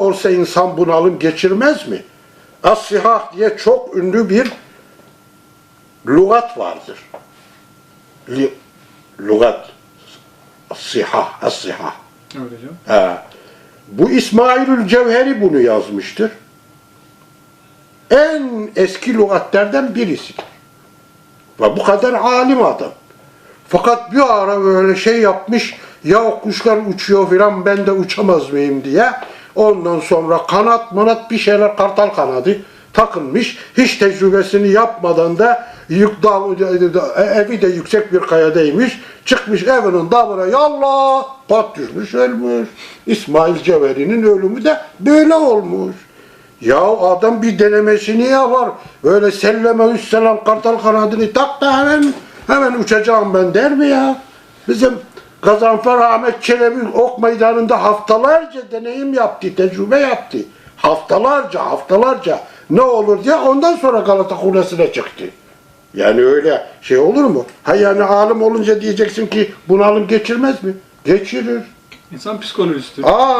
olsa insan bunalım geçirmez mi? As-sihah diye çok ünlü bir lügat vardır. Li, lügat. As-sihah, as-sihah. Bu İsmailül Cevheri bunu yazmıştır. En eski lügatlerden birisidir. Ve bu kadar alim adam. Fakat bir ara böyle şey yapmış, ya kuşlar uçuyor filan ben de uçamaz mıyım diye. Ondan sonra kanat manat bir şeyler kartal kanadı takılmış. Hiç tecrübesini yapmadan da yük dağ, evi de yüksek bir kayadaymış. Çıkmış evinin damına yallah pat düşmüş ölmüş. İsmail Cevheri'nin ölümü de böyle olmuş. Ya adam bir denemesini yapar. Böyle selleme üsselam kartal kanadını tak da hemen hemen uçacağım ben der mi ya? Bizim Gazanfer Ahmet Çelebi ok meydanında haftalarca deneyim yaptı, tecrübe yaptı. Haftalarca, haftalarca ne olur diye ondan sonra Galata Kulesi'ne çıktı. Yani öyle şey olur mu? Ha yani alim olunca diyeceksin ki bunalım geçirmez mi? Geçirir. İnsan psikolojisi. Aa